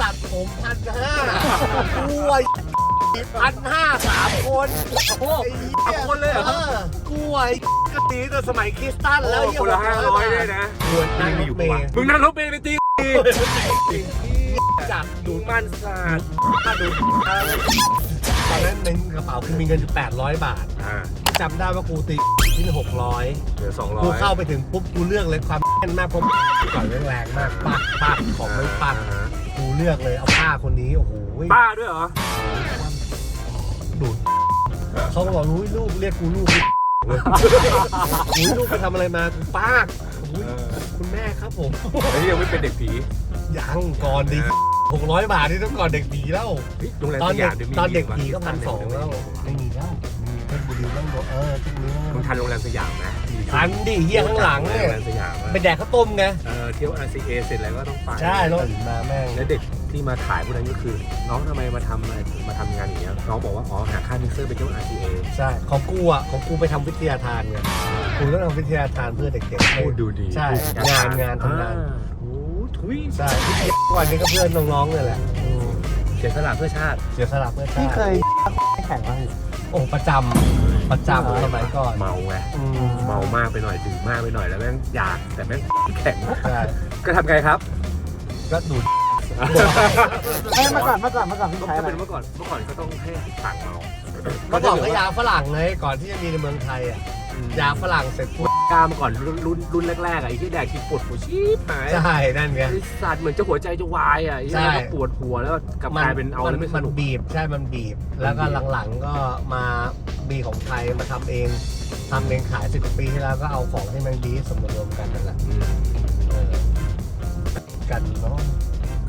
ตัดผมพันห้ากูไอ้พันห้าสามคนโอ้สามคนเลยเหรอกูไอ้กะตีแต่สมัยคริสตันแล้วคนละห้าร้อยเลยนะปวดนั่งรถเมล์มึงนั่งรถเมล์ไปตีจับดูดมันสาดถ้าดูตอนนั้นในกระเป๋ากูมีเงินอยู่800 บาทอ่าจำได้ว่ากูตีที่600เหลือสองร้อยกูเข้าไปถึงปุ๊บกูเลือกเลยความแน่นมากเพราะก่อนแรงมากปักปักของไม่ปัก กูเลือกเลยเอาป้าคนนี้ โอ้โหป้าด้วยเหรอ ดูดเขาก็บอกรู้ลูกเรียกกูลูกอุ้ยลูกไปทำอะไรมากูป้ากอุ้ยคุณแม่ครับผมไอ้นี่ยังไม่เป็นเด็กผียังก่อนดิหกร้อยบาทนี่ต้องก่อนเด็กผีแล้ว เฮ้ยโรงแรมตอนสเด็ยากมดี๋ยวมีตอนเด็กวะผีก็พันสองแล้วไม่มีแล้ว มีเพชรบุรีต้องโดนเออทุกนี้มึงทันโรงแรมสยามไหมมีช่วงทันดิเฮียข้างหลังเนี่ยโรงแรมสยามอะไปแดกข้าวต้มไง เออเที่ยว RCA เสร็จแล้วก็ต้องไปใช่ รถมาแม่งแล้วเด็กที่มาถ่ายพวกนั้นก็คือ น้องทำไมมาทำอะไรมาทำงานอย่างเงี้ยน้องบอกว่าอ๋อหาค่ามิกเซอร์ไปเที่ยว RCA ใช่ ของกูอะ ของกูไปทำวิทยาทานไงกูต้องทำวิทยาทานเพื่อเด็กๆให้ พูดดูดีใช่งานงานทำงาน อ่โอ้ทุยใช่วิทยาวันนี้ก็เพื่อนน้องๆเนี่ยแหละอืมเสียสละเพื่อชาติเสียสละเพื่อชาพี่ติเคย แข่งไหม โอ้ประจำประจำสมัยก่อนเมาไงอืมเมามากไปหน่อยดื่มมากไปหน่อยแล้วแม่งอยากแต่แม่งแข็งใช่ก็ทำไงครับก็ดูดเอ้ยเมื่อก่อนเมื่อก่อนเมื่อก่อนพี่ก็ใช้อะไรเป็นเมื่อก่อนเมื่อก่อนก็ต้องให้สั่งเมาเมื่อก่อนก็ยาฝรั่งเลยก่อนที่จะมีในเมืองไทยอะยาฝรั่งเสร็จปุ๊บ กล้ามาก่อนรุ่นรุ่นรุ่นแรกๆอะไอ้ที่แดกที่ปวดหัวชีพหายใช่ นั่นไง ไอ้สัตว์เหมือนจะหัวใจจะวายอะไอ้ใช่แล้วก็ปวดหัวแล้วก็กลับกลายเป็นเอาแล้วไม่สมันนุก บีบ ใช่ มันบีบ แล้วก็หลังๆก็มามีของไทยมาทำเองทำเองขายสิบปีที่แล้วก็เอาของที่มันดีสมมารวมกันนั่นแหละอืมเออกันเนาะ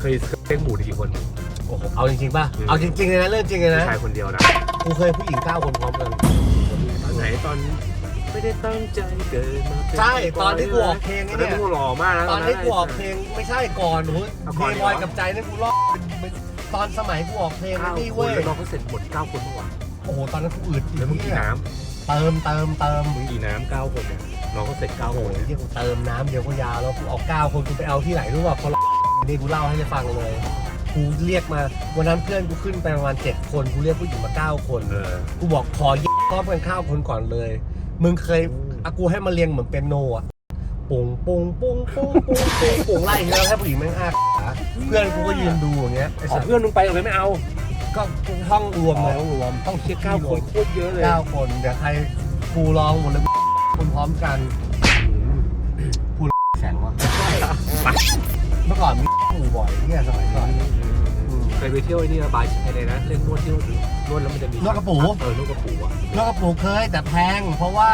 เคยเคยเล่นหมูกี่คน โอ้โห เอาจริงๆป่ะ อืม เอาจริงๆเลยนะ เรื่องจริงเลยผู้นะ ชายคนเดียวนะกูเคยผู้หญิงเก้าคนพร้อมกัน ตอนไหนตอน ไม่ได้ตั้งใจเกิดมาเป็นใช่ตอนที่กูออกเพลงตอนี่นนั้นเนี่ยกูหล่อมากนะ ตอนที่กูออกเพลงไม่ใช่ก่อนโอ้ยเอาเพก่ลอนงเหรอลอยกับใจนั่นกูรอบเป็นตอนสมัยกูออกเพลงเก้านี่คเว้นยแล้วน้องเขาเสร็จหมดเก้าคนเมื่อวานโอ้โหตอนนั้นกูอึดอีกแล้วมึงกี่เนี่ยน้เติมเติมเติมำมึงกี่น้ำเก้าคนเนี่ยน้องเขาเสร็จเก้าโอ้คโหนที่กูเติมน้ำเดียวก็ยาวแล้วกูออกเก้าคนกูไปเอาที่ไหนรู้ป่ะพอนี่กูเล่าให้ได้ฟังเลยกูเรียกมาวันนั้นเพื่อนกูขึ้นไปประมาณเจ็ดคนกูเรียกผู้หญิงมาเก้าคน เออ กูบอกขอเย็บพร้อมกันข้าวคนก่อนเลย มึงเคยอากูให้มาเรียงเหมือนเป็นโนอะปุงปุงปุงปุงปุงปุงปุงไล่แล้วให้ผู้หญิงแม่งอ้าขาเพื่อนกูก็ยืนดูอย่างเงี้ยไอ้ขอสัตว์เพื่อนมึงไปเลยไม่เอาก็ห้องรวมเลยต้องรวมต้องเช็คเก้าคนโคตรเยอะเลยเก้าคนเดี๋ยวใครกูลองหมดเลยคุณพร้อมกันพูดแข็งวะเมื่อก่อนมีหมู่บ่อยเนี่ยสมัยก่อนอืมเค ยไปเที่ยวไอ้นี่บายอะไรนะเล่นนวดเที่ยวนวดแล้วมันจะมีนวดกระปู เออนวดกระปูอะแล้วก็ปลูกเคยแต่แพง เพราะว่า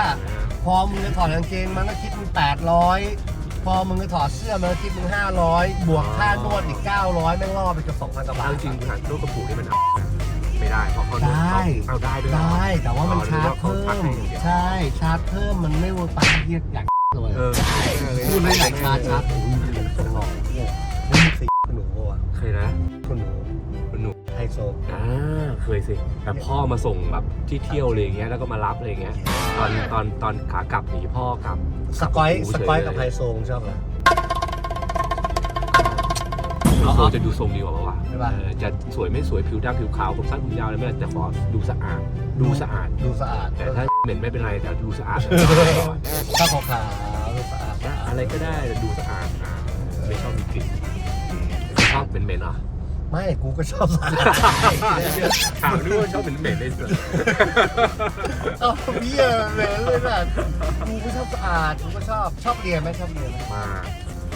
พอมึงจะถอดกางเกงมันก็คิดมึงแปดร้อยพอมึงจะถอดเสื้อมันก็คิดมึงห้าร้อยบวกค่านวดอีกเก้าร้อยแม่งล่อไปเกือบสองพันกว่าบาเอาท จริงๆหานวดกระปูนี่มันเอาไม่ได้เพราะเขานวได้ เอาได้ด้วยเหรอ ได้แต่ว่ามันอ๋อชาร์จหรือว่าเขาเพิ่ชาร์จมให้อย่างเดียวใช่ชาร์จเพิ่มมันไม่เวอร์ไปเรียกอยากเลยเออพูดเลยอยากชาร์จชาร์จโอ้ยตลอดโอ้ยนี่สีคุณหนูปะวะเคยนะคุณหนูคุณหนู ไฮโซ อ่าเคยสิแบบพ่อมาส่งแบบที่เที่ยวอะไรอย่างเงี้ยแล้วก็มารับอะไรอย่างเงี้ยตอนตอนตอนขากลับหนีพ่อกลับสกอยโอ้โหสกอยเฉยเลยกับไฮโซมึงชอบอะไรดูเอาทรงเอา จะดูทรงดีกว่าปะวะใช่ปะ เออจะสวยไม่สวยผิวดำผิวขาวผมสั้นผมยาวอะไรไม่เป็นไรแต่ขอดูสะอาดดูสะอาด ดูสะอาดแต่ถ้าเหม็นไม่เป็นไรแต่ดูสะอาด ถ้าขาวขาวๆดูสะอาดสะอาดอะไรก็ได้แต่ดูสะอาดอ่าไม่ชอบมีกลิ่นชอบเหม็นๆเหรอ ไม่กูก็ชอบสะอาดถามด้วยว่าชอบเหม็นๆเลยสิเอ้าเบี้ยเลยเลยแบบกูก็ชอบสะอาดกูก็ชอบชอบเรียนไหมชอบเรียนไหมมา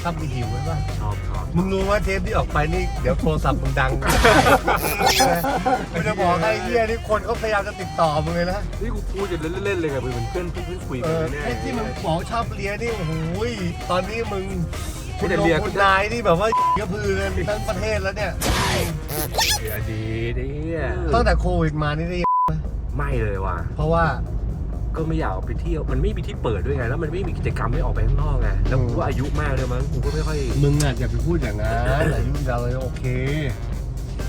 ชอบไปหิวไหมป่ะชอบชอบมึงรู้ว่าเทปที่ออกไปนี่เดี๋ยวโทรศัพท์มึงดังกูจะบอกให้เฮียนี่คนเขาพยายามจะติดต่อมึงเลยนะนี่กูพูดจะเล่นๆเลยไงเหมือนเพื่อนเพื่อนเพื่อนคุยเอกันอเนี่ยไอ้ที่มึงบอกชอบเรียนนี่โอ้โหยตอนนี้มึง ไม่แต่เรียนคุณนายนี่แบบว่ากระพือกันทั้งประเทศแล้วเนี่ยเดี๋ยวดีดิตั้งแต่โควิดมานี่ได้ไม่เลยว่ะเพราะว่าก็ไม่อยากออกไปเที่ยว มันไม่มีที่เปิดด้วยไง แล้วมันไม่มีกิจกรรมไม่ออกไปข้างนอกไง แล้วกูก็อายุมากเลยมั้ง กูก็ไม่ค่อย มึงอะอย่าไปพูดอย่างนั้นอายุเราเลยโอเค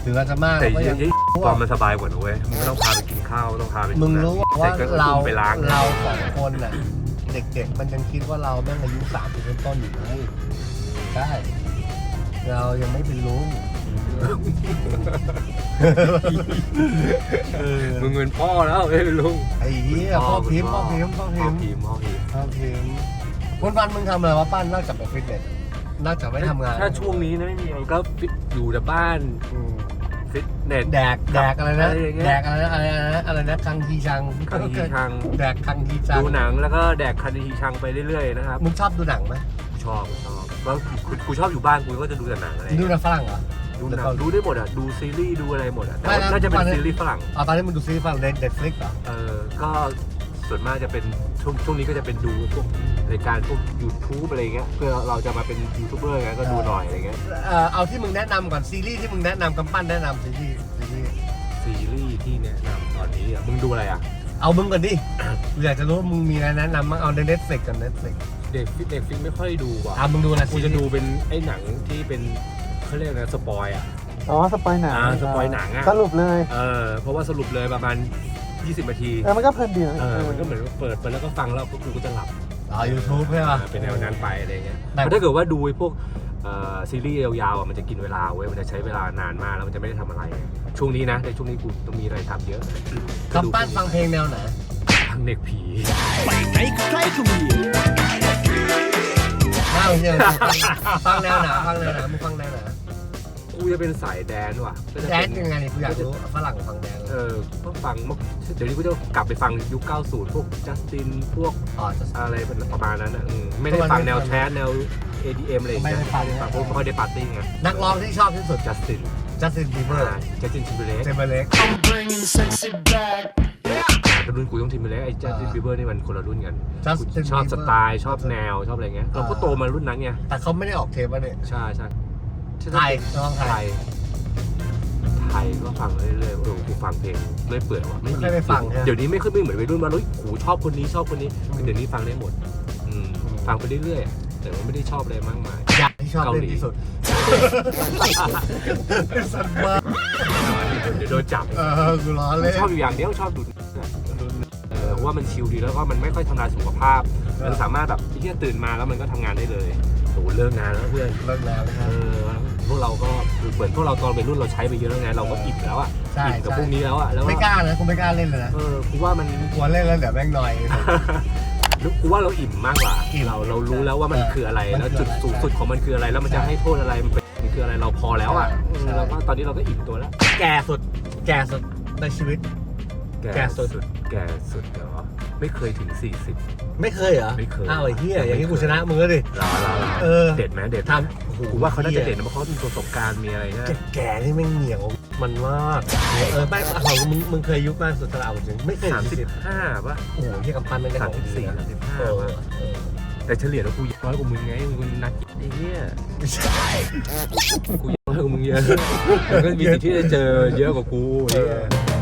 ถึงอาจจะมากแต่เราก็ยัยังงตอนมันสบายกว่านะเว้ย มึงไม่ต้องพาไปกินข้าวไม่ต้องพาไปมึงรู้ว่าแต่ก็เราอุ้มไปล้างเราสองคนน่ะ เด็กๆ มันยังคิดว่าเราแม่งอายุสามสิบต้นๆอยู่เลย ใช่เรายังไม่เป็นลุงเออมึงเป็นพ่อแล้วเอ้ยลุงไอ้เหี้ยพ่อพิมพ์พ่อพิมพ์พ่อพ่พิอมพ์พิมพ์พ่อพิมพ์พ่อพิมพ์วันวันๆมึงทำอะไรวะปั้นนอกจากไปฟิตเนสนอกจากไม่ทำงานถ้าช่วงนี้นะไม่มีอะไรก็ฟิตอยู่แต่บ้านอืมฟิตเนสแดกแดกอะไรนะอะไรอย่างเงี้ยแดกอะไรนะอะไรนะอะไรนะคังฮีชังคังฮีชังแดกคังฮีชังดูหนังแล้วก็แดกคันทีชังไปเรื่อยๆนะครับ มึงชอบดูหนังไหมชอบชอบ แล้วกูกูชอบอยู่บ้านกูก็จะดูแต่หนังอะไรดูหนังฝรั่งเหรอ ดูหนังดูได้หมดอะ ดูซีรีส์ดูอะไรหมดอะแต่ไม่ว่านะน่าจะเป็ตอนนนี้ ซีรีส์ฝรั่งอ๋อตอนนี้มึงดูซีรีส์ฝรั่งในเน็ตฟลิกเหรอ เออก็ส่วนมากจะเป็นช่วงช่วงนี้ก็จะเป็นดูพวกรายการพวก YouTube อะไรเงี้ยเพื่อเราจะมาเป็นยูทูบเบอร์ไงก็ดูหน่อยอะไรเงี้ยเอ่อเอาที่มึงแนะนำก่อนซีรีส์ที่มึงแนะนำกำปั้นแนะนำซีรีส์ซีรีส์ซีรีส์ที่แนะนำตอนนี้อะมึงดูอะไรอะ เอามึงก่อนดิกูอยากจะรู้ว่ามึงมีอะไรแนะนำมั้งเอาในเน็ตฟลิกกับเน็ตฟลิกเด็กฟิตเด็กฟิตไม่ค่อยดูว่ะอะมึงดูอะไรกูจะดูเป็นไอ้หนังที่เป็นเขาเรียกนะสปอยอะอ๋อสปอยหนังอ่าสปอยหนังอะสรุปเลยเออเพราะว่าสรุปเลยประมาณ 20นาทีเออมันก็เพลินดีนะเออมันก็เหมือนว่าเปิดไปแล้วก็ฟังแล้วก็กูก็จะหลับอ๋อยูทูบใช่ป่ะเป็นแนวนั้นไปอะไรเงี้ยแต่แต่ถ้าเกิดว่าดูไอ้พวกเอ่อ ซีรีส์ยาวๆอะมันจะกินเวลาเว้ยมันจะใช้เวลานานมากแล้วมันจะไม่ได้ทำอะไร ช่วงนี้นะในช่วงนี้กูต้องมีอะไรทำเยอะกำปั้นฟังเพลงแนวไหนฟังเด็กผีน่าเชื่อฟังแนวไหนฟังแนวไหนมึงฟังแนวไหนกูจะเป็นสายแดนว่ะก็จะแดเป็นยังไงนี่กูอยากรู้ฝรั่งฟังแดนเออก็ฟังเมื่อเดี๋ยวนี้กูจะกลับไปฟังยุค 90 พวกจัสตินพวกอ๋อจะ อะไรประมาณนั้นอะอืมไม่ได้ฟังแนวแทสแนว ADM อะไรอย่างเงี้ยไม่ได้ฟังฟังเพราะไม่ค่อยได้ปาร์ตี้ไงนักร้องที่ชอบที่สุดจัสตินจัสตินบีเบอร์จัสตินทิมเบอร์เลกเจมเบอร์เล็ก I'm bringing sexy back. รุ่นกูต้องทิมเบอร์เลกไอ้จัสตินอ่าบีเบอร์นี่มันคนละรุ่นกันจัสกูตินชอบสไตล์ชอบแนวชอบอะไรเงี้ยเราก็โตมารุ่นนั้นไงแต่เขาไม่ได้ออกเทปอะเนี่ย ใช่ใช่ไทยน้องไทไทย ยไทยก็ฟังเรื่อยๆเออกูฟังเพลงเรื่อยเปื่อยว่ะไม่มีไม่ได้ฟังฮะ เดี๋ยวนี้ไม่ค่อยไม่เหมือนวัยรุ่นว่าเฮ้ยกูชอบคนนี้ชอบคนนี้เดี๋ยวนี้ฟังได้หมดอืมฟังไปเรื่อยๆอะ แต่ว่าไม่ได้ชอบอะไรมากมาย อยากที่ชอบเล่นที่สุดสัตว์มากเดี๋ยวโดนจับ เออกูล้อเล่นชอบอยู่อย่างเดียวชอบดูเออเพราะว่ามันชิลดีแล้วก็มันไม่ค่อยทำลายสุขภาพ มันสามารถแบบที่จะตื่นมาแล้วมันก็ทำงานได้เลยโอ้โหเลิกงานแล้วเพื่อนเลิกแล้วนะคเอรับอพวกเราก็คือเหมือนพวกเราตอนเป็นรุ่นเราใช้ไปเยอะแล้วไงเราก็อิ่มแล้วอะใช่อิ่มกับใช่พวกนี้แล้วอะแล้วไม่กล้านะกูไม่กล้าเล่นเลยนะเออกูว่ามันกลัวเล่นแล้วเดี๋ยวแม่งหน่อย กูว่าเราอิ่มมากกว่าอิ่มเราเรารู้แล้วว่ามันคืออะไรมันแล้วคือจุดอะไรสูงสุดของมันคืออะไร แล้วมันจะใช่ให้โทษอะไรมันเป็นมันคืออะไรเราพอแล้วอะใช่ เราก็ตอนนี้เราก็อิ่มตัวแล้ว แก่สุด แก่สุดในชีวิต แก่สุด แก่สุดเหรอไม่เคยถึง 40 ไม่เคยเหรอไม่เคย อ้าวไอ้เหี้ยอย่างนี้กูชนะมึงแล้วดิเราเราเออ เด็ดไหมเด็ดทำโอ้ โหกูว่าเขาน่าจะเด็ดนะเพราะเขามีประสบการณ์มีอะไรนะแก่ๆนี่แม่งเหนียวมันมากเออไม่ของมึงมึงเคยยุคมากสุดสลาวจริงไม่เคยสามถึงสิบห้าป่ะโอ้โหเฮียกำปั้นไม่ได้สามของสิบดีสี่นะสามสิบห้าเออป่ะเออแต่เฉลี่ยแล้วกูน้อยกว่ามึงไงมึงนัดไอ้เหี้ยไม่ใช่กูน้อยกว่ามึงเยอะมึงก็มีสิทธิ์ที่จะเจอเยอะกว่ากูเอเนี่ยอ